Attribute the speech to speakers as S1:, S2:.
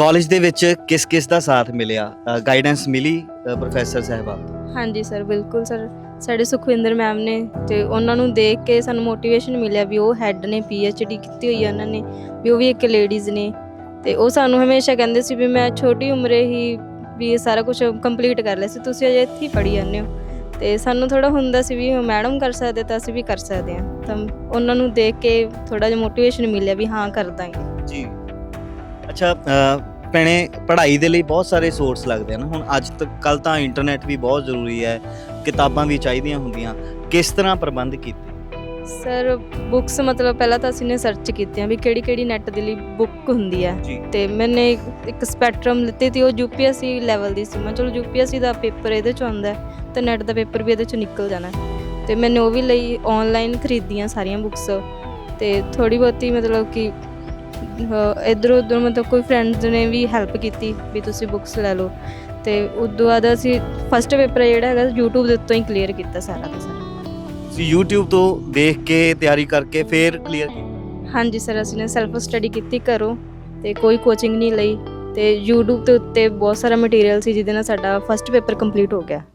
S1: College ਦੇ ਵਿੱਚ ਕਿਸ ਕਿਸ ਦਾ ਸਾਥ ਮਿਲਿਆ? ਗਾਈਡੈਂਸ ਮਿਲੀ ਪ੍ਰੋਫੈਸਰ ਸਾਹਿਬਾਂ ਤੋਂ?
S2: ਹਾਂਜੀ ਸਰ ਬਿਲਕੁਲ ਸਰ। ਸਾਡੇ ਸੁਖਵਿੰਦਰ ਮੈਮ ਨੇ ਤੇ ਉਹਨਾਂ ਨੂੰ ਦੇਖ ਕੇ ਸਾਨੂੰ ਮੋਟੀਵੇਸ਼ਨ ਮਿਲਿਆ ਵੀ ਉਹ ਹੈੱਡ ਨੇ ਡੀ ਕੀਤੀ ਹੋਈ ਹੈ ਉਹਨਾਂ ਨੇ ਵੀ ਉਹ ਵੀ ਇੱਕ ਲੇਡੀਜ਼ ਨੇ। ਤੇ ਉਹ ਸਾਨੂੰ ਹਮੇਸ਼ਾ ਕਹਿੰਦੇ ਸੀ ਵੀ ਮੈਂ ਛੋਟੀ ਉਮਰੇ ਹੀ ਵੀ ਇਹ ਸਾਰਾ ਕੁਝ ਕੰਪਲੀਟ ਕਰ ਲਿਆ ਸੀ ਤੁਸੀਂ ਅਜੇ ਇੱਥੇ ਹੀ ਪੜ੍ਹੀ ਜਾਂਦੇ ਹੋ। ਤੇ ਸਾਨੂੰ ਥੋੜਾ ਹੁੰਦਾ ਸੀ ਵੀ ਮੈਡਮ ਕਰ ਸਕਦੇ ਤਾਂ ਅਸੀਂ ਵੀ ਕਰ ਸਕਦੇ ਹਾਂ। ਤਾਂ ਉਹਨਾਂ ਨੂੰ ਦੇਖ ਕੇ ਥੋੜਾ ਜਿਹਾ ਮੋਟੀਵੇਸ਼ਨ ਮਿਲਿਆ ਵੀ ਹਾਂ ਕਰ ਦਾਂਗੇ
S1: ਜੀ। ਅੱਛਾ ਭੈਣੇ ਪੜ੍ਹਾਈ ਦੇ ਲਈ ਬਹੁਤ ਸਾਰੇ ਸੋਰਸ ਲੱਗਦੇ ਹਨ ਹੁਣ ਅੱਜ ਤੱਕ ਕੱਲ ਤਾਂ ਇੰਟਰਨੈਟ ਵੀ ਬਹੁਤ ਜ਼ਰੂਰੀ ਹੈ ਕਿਤਾਬਾਂ ਵੀ ਚਾਹੀਦੀਆਂ ਹੁੰਦੀਆਂ। ਕਿਸ ਤਰ੍ਹਾਂ ਪ੍ਰਬੰਧ ਕੀਤੇ?
S2: ਸਰ ਬੁੱਕਸ ਮਤਲਬ ਪਹਿਲਾਂ ਤਾਂ ਅਸੀਂ ਨੇ ਸਰਚ ਕੀਤੀਆਂ ਵੀ ਕਿਹੜੀ ਕਿਹੜੀ ਨੈਟ ਦੇ ਲਈ ਬੁੱਕ ਹੁੰਦੀ ਹੈ।
S1: ਜੀ।
S2: ਤੇ ਮੈਨੇ ਇੱਕ- ਇੱਕ ਸਪੈਕਟਰਮ ਲਿੱਤੀ ਤੀ ਉਹ ਯੂਪੀਐਸਸੀ ਲੈਵਲ ਦੀ ਸੀ। ਮੈਂ ਚਲੋ ਯੂਪੀਐਸਸੀ ਦਾ ਪੇਪਰ ਇਹਦੇ ਚੋਂ ਆਉਂਦਾ ਹੈ ਤੇ ਨੈਟ ਦਾ ਪੇਪਰ ਵੀ ਇਹਦੇ ਚੋਂ ਨਿਕਲ ਜਾਣਾ ਹੈ। ਤੇ ਮੈਨੇ ਉਹ ਵੀ ਲਈ ਆਨਲਾਈਨ ਖਰੀਦੀਆਂ ਸਾਰੀਆਂ ਬੁੱਕਸ ਤੇ ਥੋੜੀ ਬਹੁਤੀ ਮਤਲਬ ਕਿ ਇਧਰ ਉਧਰ ਮਤਲਬ ਕੋਈ ਫਰੈਂਡਸ ਨੇ ਵੀ ਹੈਲਪ ਕੀਤੀ ਵੀ ਤੁਸੀਂ ਬੁੱਕਸ ਲੈ ਲਓ। ਤੇ ਉਦੋਂ ਬਾਅਦ ਅਸੀਂ ਫਸਟ ਪੇਪਰ ਜਿਹੜਾ ਹੈਗਾ YouTube ਦੇ ਉੱਤੋਂ ਹੀ ਕਲੀਅਰ ਕੀਤਾ ਸਾਰਾ ਦਾ ਸਾਰਾ।
S1: ਤੁਸੀਂ YouTube ਤੋਂ ਦੇਖ ਕੇ ਤਿਆਰੀ ਕਰਕੇ ਫੇਰ ਕਲੀਅਰ ਕੀਤਾ?
S2: ਹਾਂਜੀ ਸਰ ਅਸੀਂ ਨੇ ਸੈਲਫ ਸਟੱਡੀ ਕੀਤੀ ਘਰੋਂ ਤੇ ਕੋਈ ਕੋਚਿੰਗ ਨਹੀਂ ਲਈ ਤੇ YouTube ਦੇ ਉੱਤੇ ਬਹੁਤ ਸਾਰਾ ਮਟੀਰੀਅਲ ਸੀ ਜਿਹਦੇ ਨਾਲ ਸਾਡਾ ਫਸਟ ਪੇਪਰ ਕੰਪਲੀਟ ਹੋ ਗਿਆ।